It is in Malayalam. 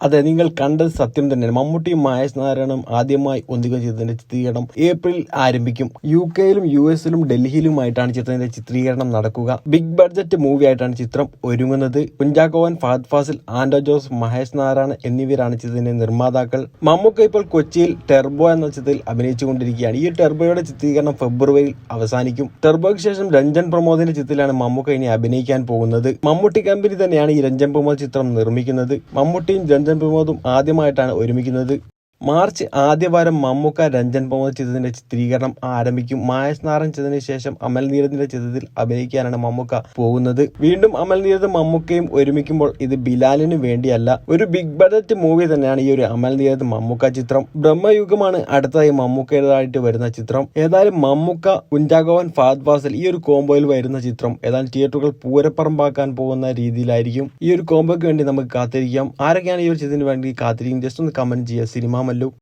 അതെ നിങ്ങൾ കണ്ടത് സത്യം തന്നെ മമ്മൂട്ടിയും മഹേഷ് നാരായണും ആദ്യമായി ഒന്നികം ചിത്രത്തിന്റെ ചിത്രീകരണം ഏപ്രിൽ ആരംഭിക്കും. യു കെയിലും യു എസിലും ഡൽഹിയിലുമായിട്ടാണ് ചിത്രത്തിന്റെ ചിത്രീകരണം നടക്കുക. ബിഗ് ബഡ്ജറ്റ് മൂവി ആയിട്ടാണ് ചിത്രം ഒരുങ്ങുന്നത്. കുഞ്ചാക്കോവൻ ഫഹദ് ഫാസിൽ ആൻഡോ ജോസ് മഹേഷ് നാരായണൻ എന്നിവരാണ് ചിത്രത്തിന്റെ നിർമ്മാതാക്കൾ. മമ്മൂക്ക ഇപ്പോൾ കൊച്ചിയിൽ ടെർബോ എന്ന ചിത്രത്തിൽ അഭിനയിച്ചുകൊണ്ടിരിക്കുകയാണ്. ഈ ടെർബോയുടെ ചിത്രീകരണം ഫെബ്രുവരിയിൽ അവസാനിക്കും. ടെർബോയ്ക്ക് ശേഷം രഞ്ജൻ പ്രമോദിന്റെ ചിത്രത്തിലാണ് മമ്മൂക്ക ഇനി അഭിനയിക്കാൻ പോകുന്നത്. മമ്മൂട്ടി കമ്പനി തന്നെയാണ് ഈ രഞ്ജൻ പ്രമോദ് ചിത്രം നിർമ്മിക്കുന്നത്. മമ്മൂട്ടിയും രഞ്ജൻ പ്രമോദും ആദ്യമായിട്ടാണ് ഒരുമിക്കുന്നത്. മാർച്ച് ആദ്യവാരം മമ്മൂക്ക രഞ്ജൻ പ്രമോദ് ചിത്രത്തിന്റെ ചിത്രീകരണം ആരംഭിക്കും. മായസ് നാരൻ ചെയ്തതിനു ശേഷം അമൽ നീരദിന്റെ ചിത്രത്തിൽ അഭിനയിക്കാനാണ് മമ്മൂക്ക പോകുന്നത്. വീണ്ടും അമൽ നീരദും മമ്മൂക്കയും ഒരുമിക്കുമ്പോൾ ഇത് ബിലാലിന് വേണ്ടിയല്ല. ഒരു ബിഗ് ബഡ്ജറ്റ് മൂവി തന്നെയാണ് ഈ ഒരു അമൽ നീരദ് മമ്മൂക്ക ചിത്രം. ബ്രഹ്മയുഗമാണ് അടുത്തതായി മമ്മൂക്കയുടേതായിട്ട് വരുന്ന ചിത്രം. ഏതായാലും മമ്മൂക്ക കുഞ്ചാഗോവൻ ഫാദ് ഫാസൽ ഈ ഒരു കോംബോയിൽ വരുന്ന ചിത്രം. ഏതായാലും തിയേറ്ററുകൾ പൂരപ്പറമ്പാക്കാൻ പോകുന്ന രീതിയിലായിരിക്കും. ഈ ഒരു കോംബോയ്ക്ക് വേണ്ടി നമുക്ക് കാത്തിരിക്കാം. ആരൊക്കെയാണ് ഈ ഒരു ചിത്രത്തിന് വേണ്ടി കാത്തിരിക്കും ജസ്റ്റ് ഒന്ന് കമന്റ് ചെയ്യുക. സിനിമ ملو